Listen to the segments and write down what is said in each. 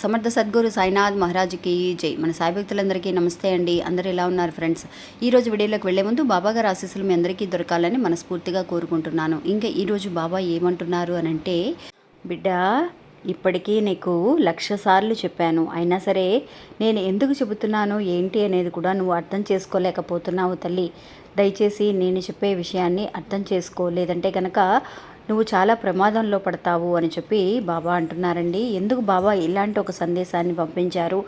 సమర్థ సద్గురు సాయినాథ్ మహారాజ్కి జై. మన సాయి భక్తులందరికీ నమస్తే అండి. అందరూ ఎలా ఉన్నారు ఫ్రెండ్స్? ఈ రోజు వీడియోలోకి వెళ్ళే ముందు బాబా గారి ఆశీస్సులు మీ అందరికీ దొరకాలని మనస్ఫూర్తిగా కోరుకుంటున్నాను. ఇంకా ఈరోజు బాబా ఏమంటున్నారు అని అంటే బిడ్డ ఇప్పటికీ నీకు లక్ష సార్లు చెప్పాను. అయినా సరే నేను ఎందుకు చెబుతున్నాను? ఏంటి అనేది కూడా నువ్వు అర్థం చేసుకోలేకపోతున్నావు తల్లి. దయచేసి నేను చెప్పే విషయాన్ని అర్థం చేసుకో. లేదంటే కనుక నువ్వు చాలా ప్రమాదంలో పడతావు అని చెప్పి బాబా అంటున్నారండి. ఎందుకు బాబా ఇలాంటి ఒక సందేశాన్ని పంపించారు?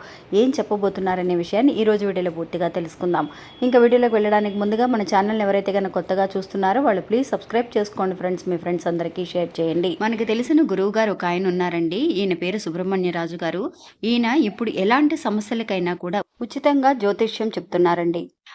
ఏం చెప్పబోతున్నారనే విషయాన్ని ఈరోజు వీడియోలో పూర్తిగా తెలుసుకుందాం. ఇంకా వీడియోలోకి వెళ్ళడానికి ముందుగా మన ఛానల్ని ఎవరైతే కనుక కొత్తగా చూస్తున్నారో వాళ్ళు ప్లీజ్ సబ్స్క్రైబ్ చేసుకోండి ఫ్రెండ్స్. మీ ఫ్రెండ్స్ అందరికీ షేర్ చేయండి. మనకి తెలిసిన గురువు గారు ఒక ఆయన ఉన్నారండి. ఈయన పేరు సుబ్రహ్మణ్య రాజు గారు. ఈయన ఇప్పుడు ఎలాంటి సమస్యలకైనా కూడా ఉచితంగా జ్యోతిష్యం చెప్తున్నారండి.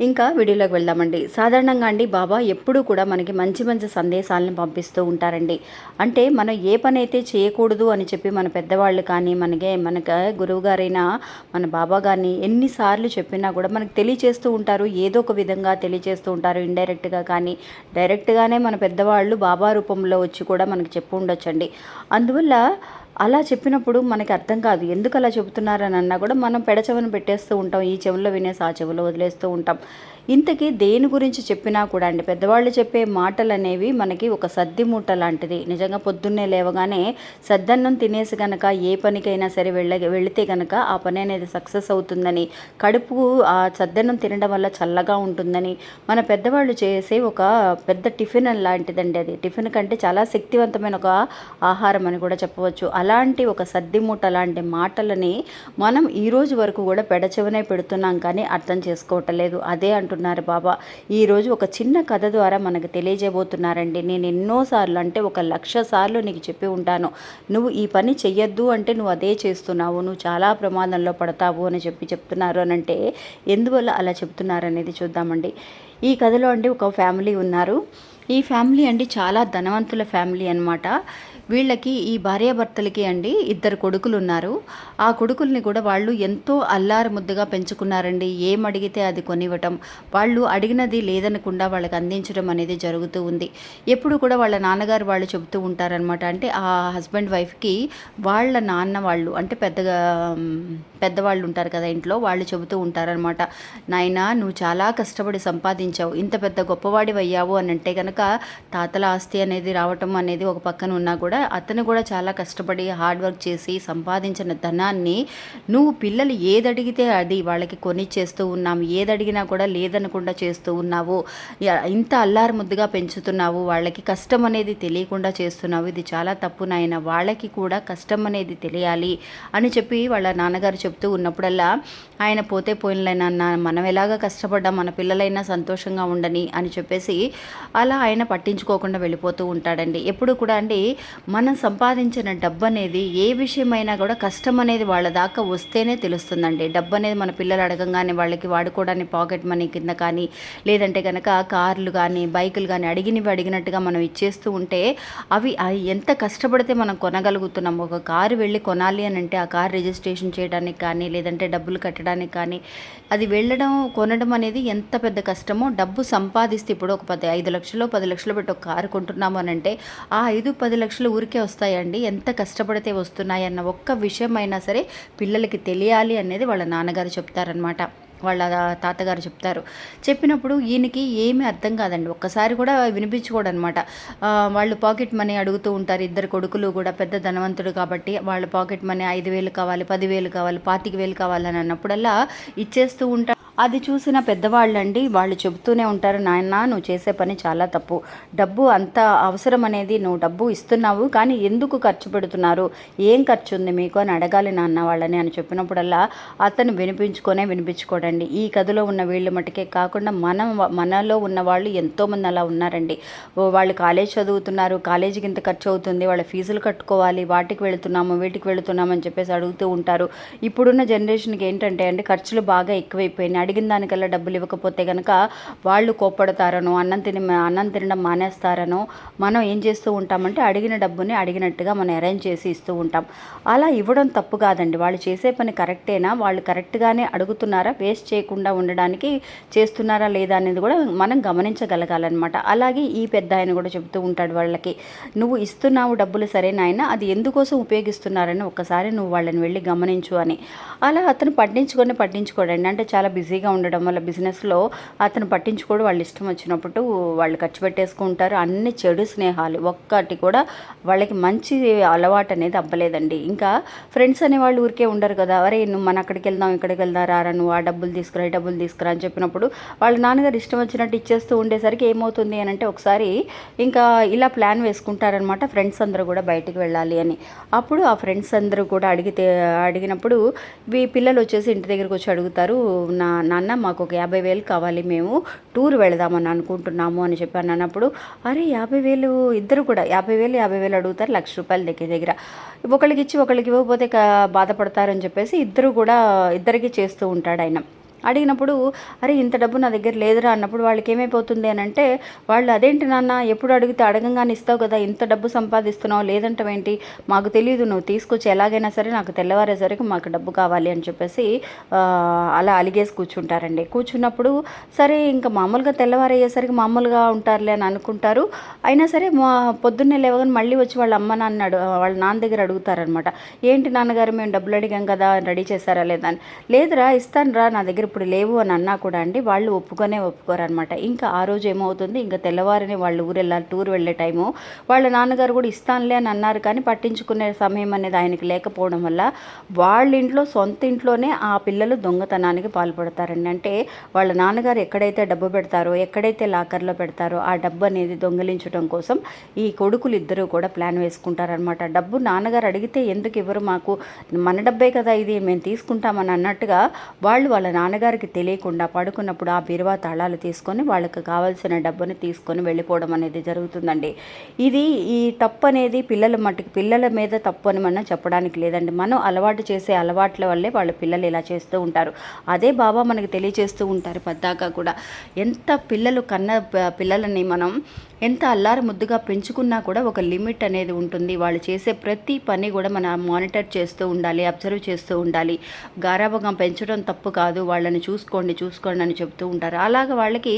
ఇంకా వీడియోలోకి వెళ్దామండి. సాధారణంగా అండి బాబా ఎప్పుడూ కూడా మనకి మంచి మంచి సందేశాలను పంపిస్తూ ఉంటారండి. అంటే మనం ఏ పని అయితే చేయకూడదు అని చెప్పి మన పెద్దవాళ్ళు కానీ మనకే మనకి గురువు గారైనా మన బాబా గారిని ఎన్నిసార్లు చెప్పినా కూడా మనకు తెలియచేస్తూ ఉంటారు. ఏదో ఒక విధంగా తెలియచేస్తూ ఉంటారు. ఇండైరెక్ట్గా కానీ డైరెక్ట్గానే మన పెద్దవాళ్ళు బాబా రూపంలో వచ్చి కూడా మనకి చెప్పు ఉండొచ్చండి అందువల్ల అలా చెప్పినప్పుడు మనకి అర్థం కాదు. ఎందుకు అలా చెబుతున్నారని అన్నా కూడా మనం పెడచెవను పెట్టేస్తూ ఉంటాం. ఈ చెవుల్లో వినేసి ఆ చెవులో వదిలేస్తూ ఉంటాం. ఇంతకీ దేని గురించి చెప్పినా కూడా అండి పెద్దవాళ్ళు చెప్పే మాటలు అనేవి మనకి ఒక సద్ది మూట లాంటిది. నిజంగా పొద్దున్నే లేవగానే సద్దన్నం తినేసి కనుక ఏ పనికైనా సరే వెళ్ళ వెళితే కనుక ఆ పని అనేది సక్సెస్ అవుతుందని కడుపు ఆ సద్దన్నం తినడం వల్ల చల్లగా ఉంటుందని మన పెద్దవాళ్ళు చేసే ఒక పెద్ద టిఫిన్ లాంటిదండి అది. టిఫిన్ కంటే చాలా శక్తివంతమైన ఒక ఆహారం అని కూడా చెప్పవచ్చు. అలాంటి ఒక సద్ది మూట లాంటి మాటలని మనం ఈ రోజు వరకు కూడా పెడచెవనే పెడుతున్నాం కానీ అర్థం చేసుకోవటం లేదు. అదే అంటున్నారు బాబా. ఈరోజు ఒక చిన్న కథ ద్వారా మనకు తెలియజేయబోతున్నారండి. నేను ఎన్నోసార్లు అంటే ఒక లక్ష సార్లు నీకు చెప్పి ఉంటాను. నువ్వు ఈ పని చెయ్యొద్దు అంటే నువ్వు అదే చేస్తున్నావు. నువ్వు చాలా ప్రమాదంలో పడతావు అని చెప్పి చెప్తున్నారు అని అంటే ఎందువల్ల అలా చెప్తున్నారనేది చూద్దామండి. ఈ కథలో అండి ఒక ఫ్యామిలీ ఉన్నారు. ఈ ఫ్యామిలీ అండి చాలా ధనవంతుల ఫ్యామిలీ అనమాట వీళ్ళకి ఈ భార్యాభర్తలకి అండి ఇద్దరు కొడుకులు ఉన్నారు ఆ కొడుకుల్ని కూడా వాళ్ళు ఎంతో అల్లారు ముద్దుగా పెంచుకున్నారండి. ఏం అడిగితే అది కొనివ్వటం. వాళ్ళు అడిగినది లేదనకుండా వాళ్ళకి అందించడం అనేది జరుగుతూ ఉంది. ఎప్పుడు కూడా వాళ్ళ నాన్నగారు వాళ్ళు చెబుతూ ఉంటారనమాట అంటే ఆ హస్బెండ్ వైఫ్కి వాళ్ళ నాన్న వాళ్ళు అంటే పెద్దగా పెద్దవాళ్ళు ఉంటారు కదా ఇంట్లో వాళ్ళు చెబుతూ ఉంటారనమాట నాయన నువ్వు చాలా కష్టపడి సంపాదించావు. ఇంత పెద్ద గొప్పవాడి అయ్యావు అని అంటే కనుక తాతల ఆస్తి అనేది రావటం అనేది ఒక పక్కన ఉన్నా కూడా అతను కూడా చాలా కష్టపడి హార్డ్ వర్క్ చేసి సంపాదించిన ధనాన్ని నువ్వు పిల్లలు ఏది అడిగితే అది వాళ్ళకి కొనిచ్చేస్తూ ఉన్నాము ఏది అడిగినా కూడా లేదనకుండా చేస్తూ ఉన్నావు. ఇంత అల్లారు ముద్దుగా పెంచుతున్నావు. వాళ్ళకి కష్టం అనేది తెలియకుండా చేస్తున్నావు. ఇది చాలా తప్పు నాయన. వాళ్ళకి కూడా కష్టం అనేది తెలియాలి అని చెప్పి వాళ్ళ నాన్నగారు చెప్తూ ఉన్నప్పుడల్లా ఆయన పోతే పోయినలైనా మనం ఎలాగ కష్టపడ్డా? మన పిల్లలైనా సంతోషంగా ఉండని అని చెప్పేసి అలా ఆయన పట్టించుకోకుండా వెళ్ళిపోతూ ఉంటాడండి. ఎప్పుడు కూడా అండి మనం సంపాదించిన డబ్బు అనేది ఏ విషయమైనా కూడా కష్టం అనేది వాళ్ళ దాకా వస్తేనే తెలుస్తుందండి. డబ్బు అనేది మన పిల్లలు అడగంగానే వాళ్ళకి వాడుకోవడానికి పాకెట్ మనీ కింద కానీ లేదంటే కనుక కార్లు కానీ బైకులు కానీ అడిగినవి అడిగినట్టుగా మనం ఇచ్చేస్తూ ఉంటే అవి అవి ఎంత కష్టపడితే మనం కొనగలుగుతున్నాం ఒక కారు వెళ్ళి కొనాలి అని అంటే ఆ కారు రిజిస్ట్రేషన్ చేయడానికి కానీ లేదంటే డబ్బులు కట్టడానికి కానీ అది వెళ్ళడం కొనడం అనేది ఎంత పెద్ద కష్టమో డబ్బు సంపాదిస్తే ఇప్పుడు ఒక పది ఐదు లక్షలు పది లక్షలు పెట్టి ఒక కారు కొంటున్నాము అని అంటే ఆ ఐదు పది లక్షలు ఊరికే వస్తాయండి. ఎంత కష్టపడితే వస్తున్నాయన్న ఒక్క విషయం అయినా సరే పిల్లలకి తెలియాలి అనేది వాళ్ళ నాన్నగారు చెప్తారనమాట వాళ్ళ తాతగారు చెప్తారు. చెప్పినప్పుడు ఈయనకి ఏమీ అర్థం కాదండి. ఒక్కసారి కూడా వినిపించుకోడు అనమాట వాళ్ళు పాకెట్ మనీ అడుగుతూ ఉంటారు. ఇద్దరు కొడుకులు కూడా పెద్ద ధనవంతుడు కాబట్టి వాళ్ళ పాకెట్ మనీ ఐదు వేలు కావాలి పదివేలు కావాలి పాతిక వేలు కావాలని అన్నప్పుడల్లా ఇచ్చేస్తూ ఉంటారు. అది చూసిన పెద్దవాళ్ళండి వాళ్ళు చెబుతూనే ఉంటారు నాయన నువ్వు చేసే పని చాలా తప్పు. డబ్బు అంత అవసరం అనేది నువ్వు డబ్బు ఇస్తున్నావు కానీ ఎందుకు ఖర్చు పెడుతున్నారు? ఏం ఖర్చు ఉంది మీకు? అని అడగాలి నాన్న వాళ్ళని అని చెప్పినప్పుడల్లా అతను వినిపించుకొనే వినిపించుకోడండి. ఈ కథలో ఉన్న వీళ్ళు మటుకే కాకుండా మనం మనలో ఉన్న వాళ్ళు ఎంతోమంది అలా ఉన్నారండి. వాళ్ళు కాలేజ్ చదువుతున్నారు కాలేజీకి ఇంత ఖర్చు అవుతుంది వాళ్ళ ఫీజులు కట్టుకోవాలి వాటికి వెళుతున్నాము వీటికి వెళుతున్నాము అని చెప్పేసి అడుగుతూ ఉంటారు. ఇప్పుడున్న జనరేషన్కి ఏంటంటే అండి ఖర్చులు బాగా ఎక్కువైపోయినాయి. అడిగిన దానికల్లా డబ్బులు ఇవ్వకపోతే కనుక వాళ్ళు కోప్పడతారనో అన్నం తిని అన్నం తినడం మానేస్తారనో మనం ఏం చేస్తూ ఉంటామంటే అడిగిన డబ్బుని అడిగినట్టుగా మనం అరేంజ్ చేసి ఇస్తూ ఉంటాం. అలా ఇవ్వడం తప్పు కాదండి. వాళ్ళు చేసే పని కరెక్టేనా? వాళ్ళు కరెక్ట్గానే అడుగుతున్నారా? వేస్ట్ చేయకుండా ఉండడానికి చేస్తున్నారా లేదా అనేది కూడా మనం గమనించగలగాలన్నమాట. అలాగే ఈ పెద్ద ఆయన కూడా చెబుతూ ఉంటాడు వాళ్ళకి నువ్వు ఇస్తున్నావు డబ్బులు సరేనాయన అది ఎందుకోసం ఉపయోగిస్తున్నారని ఒక్కసారి నువ్వు వాళ్ళని వెళ్ళి గమనించు అని. అలా అతను పట్టించుకొని పట్టించుకోడండి. అంటే చాలా బిజీగా ఉండడం వల్ల బిజినెస్లో అతను పట్టించుకోడు వాళ్ళు ఇష్టం వచ్చినప్పుడు వాళ్ళు ఖర్చు పెట్టేసుకుంటారు. అన్ని చెడు స్నేహాలు ఒక్కటి కూడా వాళ్ళకి మంచి అలవాటు అనేది అవ్వలేదండి. ఇంకా ఫ్రెండ్స్ అనే వాళ్ళు ఊరికే ఉండరు కదా. అరే నువ్వు మన అక్కడికి వెళ్దాం ఇక్కడికి వెళ్దాం రారా నువ్వు ఆ డబ్బులు తీసుకురా ఈ డబ్బులు తీసుకురా అని చెప్పినప్పుడు వాళ్ళ నాన్నగారు ఇష్టం వచ్చినట్టు ఇచ్చేస్తూ ఉండేసరికి ఏమవుతుంది అని అంటే ఒకసారి ఇంకా ఇలా ప్లాన్ వేసుకుంటారనమాట ఫ్రెండ్స్ అందరూ కూడా బయటికి వెళ్ళాలి అని. అప్పుడు ఆ ఫ్రెండ్స్ అందరూ కూడా అడిగితే అడిగినప్పుడు ఈ పిల్లలు వచ్చేసి ఇంటి దగ్గరికి వచ్చి అడుగుతారు నా నాన్న మాకు ఒక యాభై వేలు కావాలి మేము టూర్ వెళదామని అనుకుంటున్నాము అని చెప్పాను అన్నప్పుడు అరే యాభై వేలు ఇద్దరు కూడా యాభై వేలు యాభై వేలు అడుగుతారు లక్ష రూపాయలు దగ్గర దగ్గర. ఒకరికి ఇచ్చి ఒకరికి ఇవ్వకపోతే బాధపడతారని చెప్పేసి ఇద్దరు కూడా ఇద్దరికి చేస్తూ ఉంటాడు ఆయన. అడిగినప్పుడు అరే ఇంత డబ్బు నా దగ్గర లేదురా అన్నప్పుడు వాళ్ళకి ఏమైపోతుంది అని అంటే వాళ్ళు అదేంటి నాన్న ఎప్పుడు అడిగితే అడగంగానే ఇస్తావు కదా ఇంత డబ్బు సంపాదిస్తున్నావు ఏంటి? మాకు తెలియదు నువ్వు తీసుకొచ్చి ఎలాగైనా సరే నాకు తెల్లవారేసరికి మాకు డబ్బు కావాలి అని చెప్పేసి అలా అలిగేసి కూర్చుంటారండి. కూర్చున్నప్పుడు సరే ఇంకా మామూలుగా తెల్లవారయ్యేసరికి మామూలుగా ఉంటారులే అని అనుకుంటారు. అయినా సరే మా పొద్దున్నే లేవగానే మళ్ళీ వచ్చి వాళ్ళ అమ్మ నాన్న అడు వాళ్ళ నాన్న దగ్గర అడుగుతారనమాట ఏంటి నాన్నగారు మేము డబ్బులు అడిగాం కదా రెడీ చేశారా లేదా అని. లేదురా ఇస్తాను రా నా దగ్గర ఇప్పుడు లేవు అని అన్నా కూడా అండి వాళ్ళు ఒప్పుకొనే ఒప్పుకోరనమాట ఇంకా ఆ రోజు ఏమవుతుంది? ఇంకా తెల్లవారిని వాళ్ళు ఊరు వెళ్ళాలి టూర్ వెళ్ళే టైము. వాళ్ళ నాన్నగారు కూడా ఇస్తానులే అని అన్నారు. కానీ పట్టించుకునే సమయం అనేది ఆయనకి లేకపోవడం వల్ల వాళ్ళ ఇంట్లో సొంత ఇంట్లోనే ఆ పిల్లలు దొంగతనానికి పాల్పడతారండి. అంటే వాళ్ళ నాన్నగారు ఎక్కడైతే డబ్బు పెడతారో ఎక్కడైతే లాకర్లో పెడతారో ఆ డబ్బు అనేది దొంగిలించడం కోసం ఈ కొడుకులు ఇద్దరూ కూడా ప్లాన్ వేసుకుంటారనమాట డబ్బు నాన్నగారు అడిగితే ఎందుకు ఇవ్వరు మాకు? మన డబ్బే కదా ఇది మేము తీసుకుంటామని అన్నట్టుగా వాళ్ళు వాళ్ళ నాన్న నాన్నగారికి తెలియకుండా పడుకున్నప్పుడు ఆ బీరువా తాళాలు తీసుకొని వాళ్ళకి కావాల్సిన డబ్బుని తీసుకొని వెళ్ళిపోవడం అనేది జరుగుతుందండి. ఇది ఈ తప్పు అనేది పిల్లల మట్టుకు పిల్లల మీద తప్పు అని మనం చెప్పడానికి లేదండి. మనం అలవాటు చేసే అలవాట్ల వల్లే వాళ్ళ పిల్లలు ఇలా చేస్తూ ఉంటారు. అదే బాబా మనకి తెలియచేస్తూ ఉంటారు పద్దాకా కూడా. ఎంత పిల్లలు కన్న పిల్లలని మనం ఎంత అల్లారు ముద్దుగా పెంచుకున్నా కూడా ఒక లిమిట్ అనేది ఉంటుంది. వాళ్ళు చేసే ప్రతి పని కూడా మనం మానిటర్ చేస్తూ ఉండాలి అబ్జర్వ్ చేస్తూ ఉండాలి. గారాభగం పెంచడం తప్పు కాదు. వాళ్ళని చూసుకోండి చూసుకోండి అని చెప్తూ ఉంటారు. అలాగ వాళ్ళకి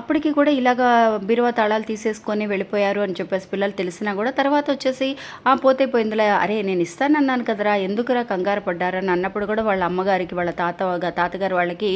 అప్పటికి కూడా ఇలాగా బీరువా తాళాలు తీసేసుకొని వెళ్ళిపోయారు అని చెప్పేసి పిల్లలు తెలిసినా కూడా తర్వాత వచ్చేసి ఆ పోతే పోయిందిలే అరే నేను ఇస్తానన్నాను కదరా. ఎందుకురా కంగారు పడ్డారని అన్నప్పుడు కూడా వాళ్ళ అమ్మగారికి వాళ్ళ తాత తాతగారు వాళ్ళకి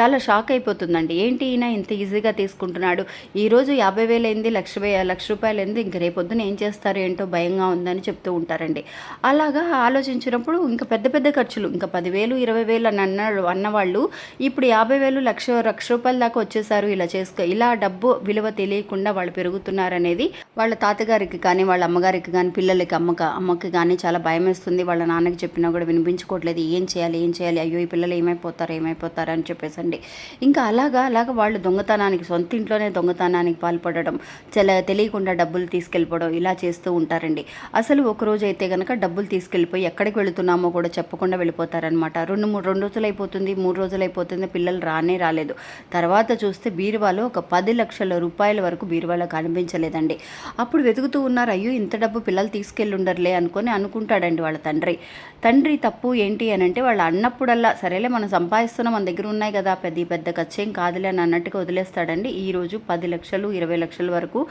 చాలా షాక్ అయిపోతుందండి. ఏంటి ఈయన ఇంత ఈజీగా తీసుకుంటున్నాడు? ఈరోజు యాభై వేలైంది అయింది లక్ష లక్ష రూపాయలు అయింది ఇంక రేపొద్దున ఏం చేస్తారు ఏంటో భయంగా ఉందని చెప్తూ ఉంటారండి. అలాగా ఆలోచించినప్పుడు ఇంకా పెద్ద పెద్ద ఖర్చులు ఇంకా పదివేలు ఇరవై వేలు అని అన్నాడు అన్నవాళ్ళు ఇప్పుడు యాభై వేలు లక్ష లక్ష రూపాయల దాకా వచ్చేసారు ఇలా చేసుకో ఇలా డబ్బు విలువ తెలియకుండా వాళ్ళు పెరుగుతున్నారనేది వాళ్ళ తాతగారికి కానీ వాళ్ళ అమ్మగారికి కానీ పిల్లలకి అమ్మక అమ్మకి కానీ చాలా భయం వేస్తుంది వాళ్ళ నాన్నకి చెప్పినా కూడా వినిపించుకోవట్లేదు ఏం చేయాలి ఏం చేయాలి అయ్యో ఈ పిల్లలు ఏమైపోతారు ఏమైపోతారు అని చెప్పేసండి. ఇంకా అలాగా అలాగా వాళ్ళు దొంగతనానికి సొంత ఇంట్లోనే దొంగతనానికి పాల్పడడం చాలా తెలియకుండా డబ్బులు తీసుకెళ్ళిపోవడం ఇలా చేస్తూ ఉంటారండి. అసలు ఒక రోజు అయితే కనుక డబ్బులు తీసుకెళ్ళిపోయి ఎక్కడికి వెళుతున్నామో కూడా చెప్పకుండా వెళ్ళిపోతారనమాట రెండు మూడు రెండు రోజులు అయిపోతుంది మూడు రోజులు అయిపోతుంది పిల్లలు రానే రాలేదు. తర్వాత చూస్తే బీరువాలో ఒక పది లక్షల రూపాయల వరకు బీరువాలో కనిపించలేదండి. అప్పుడు వెతుకుతూ ఉన్నారు అయ్యో ఇంత డబ్బు పిల్లలు తీసుకెళ్ళి ఉండరులే అనుకొని అనుకుంటాడండి వాళ్ళ తండ్రి. తండ్రి తప్పు ఏంటి? అని అంటే వాళ్ళు అన్నప్పుడల్లా సరేలే మనం సంపాదిస్తున్నాం మన దగ్గర ఉన్నాయి కదా పెద్ద పెద్ద ఖర్చేం కాదులే అని అన్నట్టుగా వదిలేస్తాడండి. ఈ రోజు పది లక్షలు ఇరవై లక్షల వరకు వరకు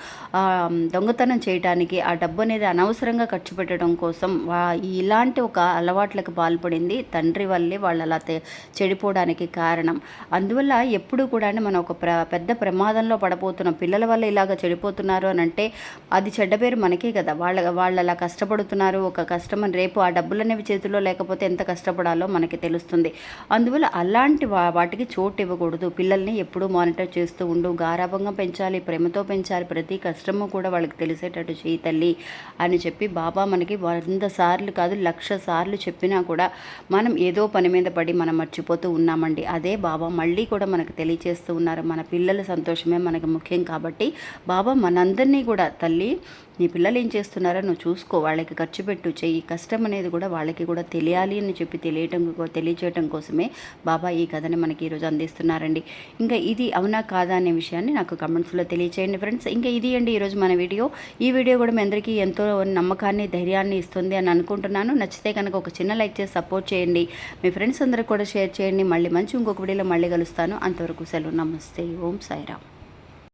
దొంగతనం చేయడానికి ఆ డబ్బు అనేది అనవసరంగా ఖర్చు పెట్టడం కోసం ఇలాంటి ఒక అలవాట్లకు పాల్పడింది తండ్రి వల్లే వాళ్ళు అలా చెడిపోవడానికి కారణం. అందువల్ల ఎప్పుడు కూడా మనం ఒక ప్ర పెద్ద ప్రమాదంలో పడబోతున్నాం పిల్లల వల్ల ఇలాగ చెడిపోతున్నారు అని అంటే అది చెడ్డ పేరు మనకే కదా. వాళ్ళ వాళ్ళు అలా కష్టపడుతున్నారు ఒక కష్టమని రేపు ఆ డబ్బులు అనేవి చేతిలో లేకపోతే ఎంత కష్టపడాలో మనకి తెలుస్తుంది. అందువల్ల అలాంటి వా- వాటికి చోటు ఇవ్వకూడదు. పిల్లల్ని ఎప్పుడూ మానిటర్ చేస్తూ ఉండు గారాభంగా పెంచాలి ప్రేమతో పెంచాలి ప్రతి కష్టము కూడా వాళ్ళకి తెలిసేటట్టు చేయి తల్లి అని చెప్పి బాబా మనకి వంద సార్లు కాదు లక్ష సార్లు చెప్పినా కూడా మనం ఏదో పని మీద పడి మనం మర్చిపోతూ ఉన్నామండి. అదే బాబా మళ్ళీ కూడా మనకు తెలియచేస్తూ ఉన్నారు. మన పిల్లల సంతోషమే మనకు ముఖ్యం కాబట్టి బాబా మనందరినీ కూడా తల్లి నీ పిల్లలు ఏం చేస్తున్నారో నువ్వు చూసుకో వాళ్ళకి ఖర్చు పెట్టు చెయ్యి. కష్టం అనేది కూడా వాళ్ళకి కూడా తెలియాలి అని చెప్పి తెలియటం తెలియచేయటం కోసమే బాబా ఈ కథని మనకి ఈరోజు అందిస్తున్నారండి. ఇంకా ఇది అవునా కాదా అనే విషయాన్ని నాకు కమెంట్స్లో తెలియచేయండి ఫ్రెండ్స్. ఇంకా ఇది అండి ఈరోజు మన వీడియో. ఈ వీడియో కూడా మీ అందరికీ ఎంతో నమ్మకాన్ని ధైర్యాన్ని ఇస్తుంది అని అనుకుంటున్నాను. నచ్చితే కనుక ఒక చిన్న లైక్ చేసి సపోర్ట్ చేయండి. మీ ఫ్రెండ్స్ అందరికి కూడా షేర్ చేయండి. మళ్ళీ మంచి ఇంకొక వీడియోలో మళ్ళీ కలుస్తాను. అంతవరకు సెలవు. నమస్తే. ఓం సాయిరామ్.